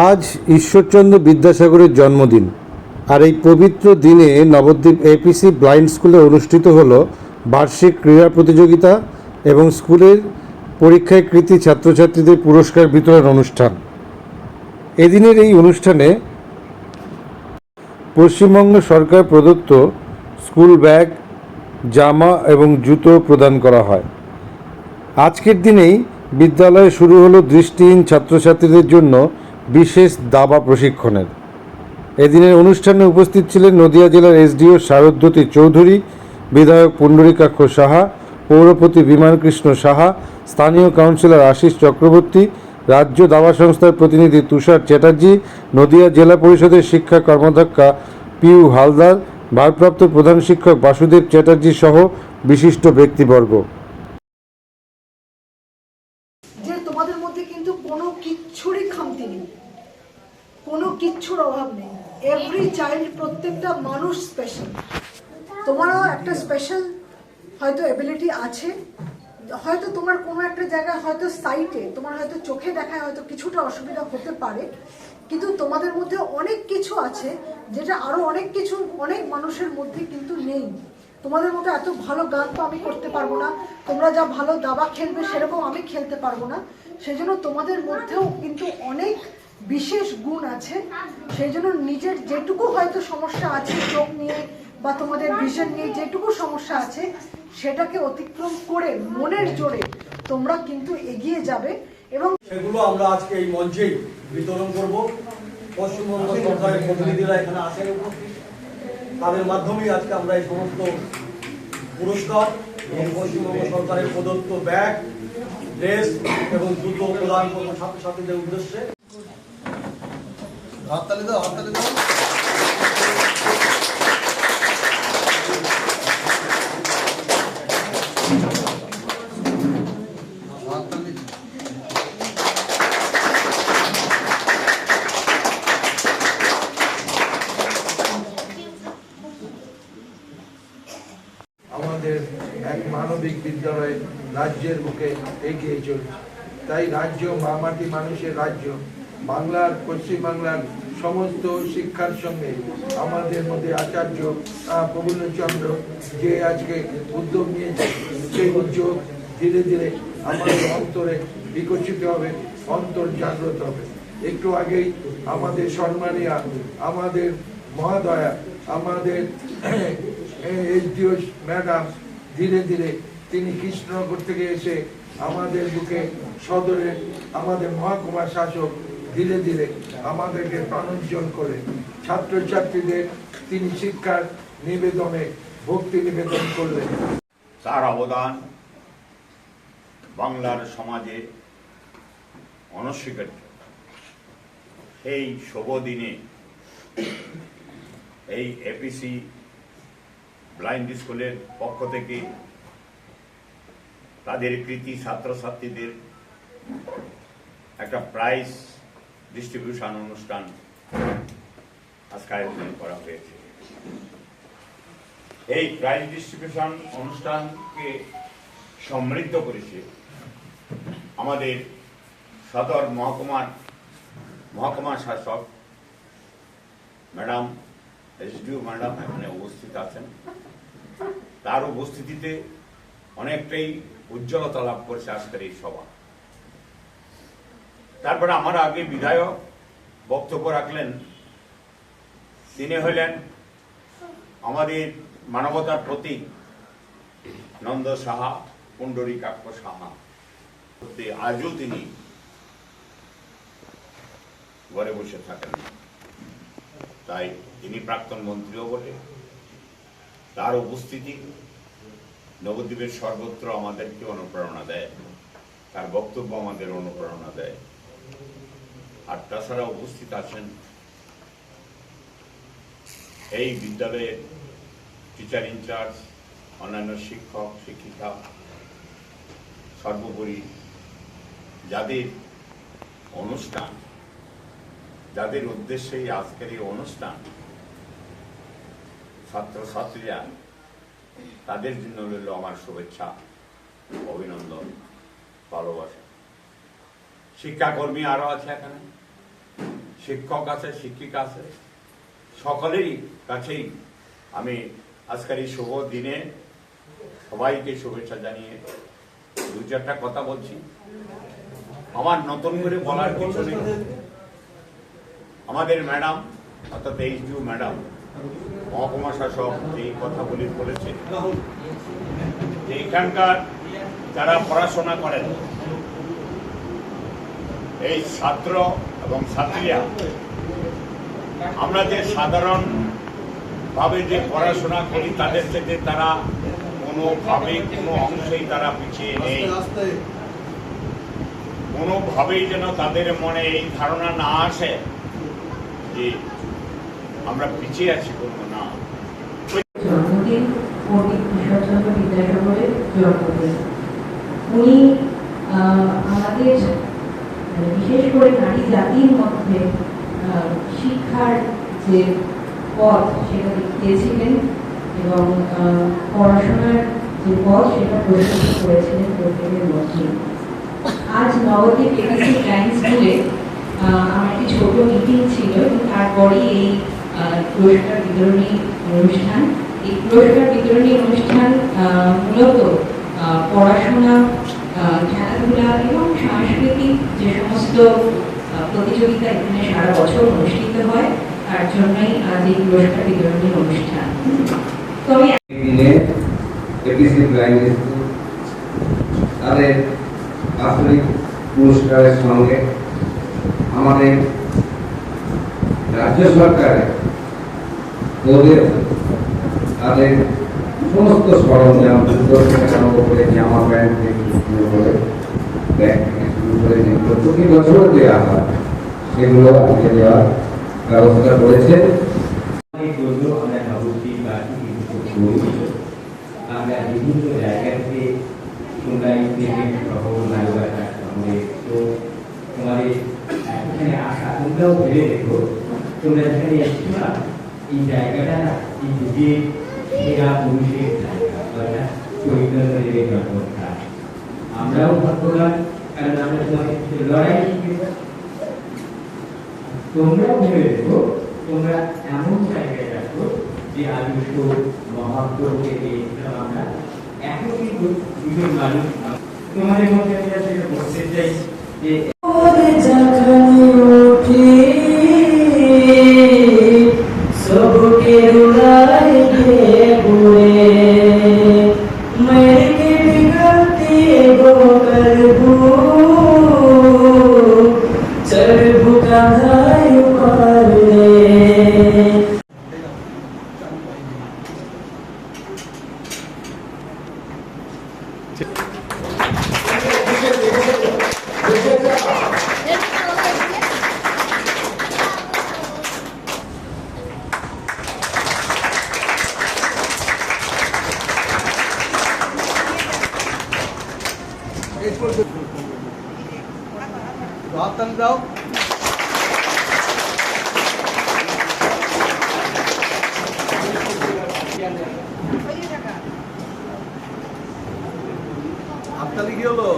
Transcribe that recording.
আজ ঈশ্বরচন্দ্র বিদ্যাসাগরের জন্মদিন আর এই পবিত্র দিনে নবদ্বীপ এপিসি ব্লাইন্ড স্কুলে অনুষ্ঠিত হল বার্ষিক ক্রীড়া প্রতিযোগিতা এবং স্কুলের পরীক্ষায় কৃতি ছাত্রছাত্রীদের পুরস্কার বিতরণ অনুষ্ঠান। এদিনের এই অনুষ্ঠানে পশ্চিমবঙ্গ সরকার প্রদত্ত স্কুল ব্যাগ, জামা এবং জুতো প্রদান করা হয়। আজকের দিনেই বিদ্যালয়ে শুরু হলো দৃষ্টিহীন ছাত্রছাত্রীদের জন্য বিশেষ দাবা প্রশিক্ষণের। এদিনের অনুষ্ঠানে উপস্থিত ছিলেন নদিয়া জেলার এসডিও শারদ্বতী চৌধুরী, বিধায়ক পুণ্ডরীকাক্ষ সাহা, পৌরপতি বিমানকৃষ্ণ সাহা, স্থানীয় কাউন্সিলর আশিস চক্রবর্তী, রাজ্য দাবা সংস্থার প্রতিনিধি তুষার চ্যাটার্জি, নদিয়া জেলা পরিষদের শিক্ষা কর্মধ্যক্ষা পিউ হালদার, ভারপ্রাপ্ত প্রধান শিক্ষক বাসুদেব চ্যাটার্জি সহ বিশিষ্ট ব্যক্তিবর্গ। যে তোমাদের মধ্যে কিন্তু কোনো কিচ্ছুরই খামতি নেই। কোনো কিচ্ছুর অভাব নেই। এভরি চাইল্ড প্রত্যেকটা মানুষ স্পেশাল তোমারও একটা স্পেশাল হয়তো এবিলিটি আছে। হয়তো তোমার কোনো একটা জায়গায় হয়তো সাইটে তোমার হয়তো চোখে দেখায় হয়তো কিছুটা অসুবিধা হতে পারে। কিন্তু তোমাদের মধ্যে অনেক কিছু আছে যেটা আরও অনেক কিছু অনেক মানুষের মধ্যে কিন্তু নেই। তোমাদের মতো এত ভালো গান তো আমি করতে পারব না। তোমরা যা ভালো দাবা খেলবে, সেরকম আমি খেলতে পারব না। সেই জন্য তোমাদের মধ্যেও কিন্তু অনেক বিশেষ গুণ আছে। সেই জন্য নিজের যেটুকু হয়তো সমস্যা আছে চোখ নিয়ে বা তোমাদের ভিশন নিয়ে যেটুকু সমস্যা আছে, সেটাকে অতিক্রম করে মনের জোরে তোমরা কিন্তু এগিয়ে যাবে এবং সেগুলো আমরা আজকে এই মঞ্চেই বিতরণ করব। পশ্চিমবঙ্গ সরকারের প্রতিনিধিরা এখানে আসেন তাদের মাধ্যমেই আজকে আমরা এই সমস্ত পুরস্কার এবং পশ্চিমবঙ্গ সরকারের প্রদত্ত ব্যাগ, ড্রেস এবং জুতো প্রদান করব ছাত্রছাত্রীদের উদ্দেশ্যে। হাততালি দাও হাততালি দাও হাততালি আমাদের এক মানবিক বিদ্যালয় রাজ্যের বুকে এগিয়ে চলছে। তাই রাজ্য মামাটি মানুষের রাজ্য বাংলার পশ্চিমবাংলার সমস্ত শিক্ষার সঙ্গে আমাদের মধ্যে আচার্য আহ, প্রফুল্লচন্দ্র যে আজকে উদ্যোগ নিয়েছে সেই উদ্যোগ ধীরে ধীরে আমাদের অন্তরে বিকশিত হবে অন্তর জাগ্রত হবে। একটু আগেই আমাদের সম্মানিয়া আমাদের মহাদয়া আমাদের এসডিও ম্যাডাম ধীরে ধীরে তিনি কৃষ্ণনগর থেকে এসে আমাদের বুকে সদরে আমাদের মহকুমা শাসক ধীরে ধীরে আমাদেরকে প্রাণোজ্জ্বল করে। ছাত্রছাত্রীদের তিনি শিক্ষার নিবেদনে, ভক্তি নিবেদন করলেন। তার অবদান বাংলার সমাজে অনস্বীকার্য। এই শুভ দিনে এই এপিসি ব্লাইন্ড স্কুলের পক্ষ থেকে তাদের কৃতি ছাত্রছাত্রীদের একটা প্রাইজ ডিস্ট্রিবিউশন অনুষ্ঠান আজকে আয়োজন করা হয়েছে। এই প্রাইজ ডিস্ট্রিবিউশন অনুষ্ঠানকে সমৃদ্ধ করেছে আমাদের সদর মহকুমার মহকুমা শাসক ম্যাডাম, এসডিও ম্যাডাম এখানে উপস্থিত আছেন। তার উপস্থিতিতে অনেকটাই উজ্জ্বলতা লাভ করেছে আজকের এই সভা। তারপরে আমার আগে বিধায়ক বক্তব্য রাখলেন, তিনি হলেন আমাদের মানবতার প্রতীক নন্দ সাহা পুণ্ডরী কাক্য সাহা আজও তিনি ঘরে বসে থাকেন। তাই তিনি প্রাক্তন মন্ত্রীও বটে। তার উপস্থিতি নবদ্বীপের সর্বত্র আমাদেরকে অনুপ্রেরণা দেয়। তার বক্তব্য আমাদের অনুপ্রেরণা দেয়। আর তাছাড়া উপস্থিত আছেন এই বিদ্যালয়ের টিচার ইনচার্জ অন্যান্য শিক্ষক, শিক্ষিকা, সর্বোপরি যাদের অনুষ্ঠান, যাদের উদ্দেশ্যে এই আজকের এই অনুষ্ঠান, ছাত্রছাত্রীরা তাদের জন্য রইল আমার শুভেচ্ছা, অভিনন্দন, ভালোবাসা। শিক্ষাকর্মী আরও আছে এখানে, শিক্ষক আছে, শিক্ষিকা আছে, সকলেরই কাছেই আমি আজকের এই শুভ দিনে সবাইকে শুভেচ্ছা জানিয়ে দু চারটা কথা বলছি। আমার নতুন করে বলার কিছু নেই। আমাদের ম্যাডাম, অর্থাৎ এইচডিউ ম্যাডাম মহকুমা শাসক যে কথাগুলি বলেছে, যে এখানকার যারা পড়াশোনা করেন, এই ছাত্র এবং ছাত্রীরা, আমরা যে সাধারণ ভাবে যে পড়াশোনা করি, তাদের থেকে তারা কোনোভাবে কোনো অংশেই তারা পিছিয়ে নেই। কোনোভাবেই যেন তাদের মনে এই ধারণা না আসে যে আমরা পিছিয়ে আছি কোনো না। উনি আমাদের মানে বিশেষ করে নারী জাতির মধ্যে শিক্ষার যে পথ, সেটা দেখিয়েছিলেন এবং পড়াশোনার যে পথ, সেটা করেছিলেন প্রত্যেকের মধ্যে। আজ নবদ্বীপ লাইন্স স্কুলে আমার একটি ছোট মিটিং ছিল, এবং তারপরেই এই পুরস্কার বিতরণী অনুষ্ঠান। এই পুরস্কার বিতরণী অনুষ্ঠান মূলত পড়াশোনা খেলাধুলা এবং সাংস্কৃতিক যে সমস্ত প্রতিযোগিতা এখানে সারা বছর অনুষ্ঠিত হয়, তার জন্যই আজ এই পুরস্কার বিতরণী অনুষ্ঠান। তবে তাদের বাৎসরিক পুরস্কারের সঙ্গে আমাদের রাজ্য সরকারের ওদের তাদের সমস্ত সরঞ্জাম করে জামা প্যান্ট থেকে শুরু করে ব্যাগ থেকে শুরু করে যেগুলো প্রতি বছর দেওয়া হয়, সেগুলো আজকে দেওয়ার ব্যবস্থা করেছে। আমরা বিভিন্ন জায়গা থেকে সোনাই থেকে সহ নালুয়াটা তো তোমাদের এখানে আসা তোমরাও দেখো এখানে এই জায়গাটা না এই যুগের সেরা পুরুষের জায়গা অর্থাৎ চৈতন্যদেবের জন্মস্থান আমরাও ভাগ্যবান কারণ আমরা তোমাদের লড়াই তোমরাও ভেবে দেখো তোমরা এমন জায়গায় রাখো যে আদর্শ মহাত্মকে নিয়ে আমরা একই দুজন মানুষ তোমাদের মধ্যে আমি যেটা বলতে চাই যে के बिगड़ती गो कर चल भूखा হাততালি দাও হাততালি কি হলো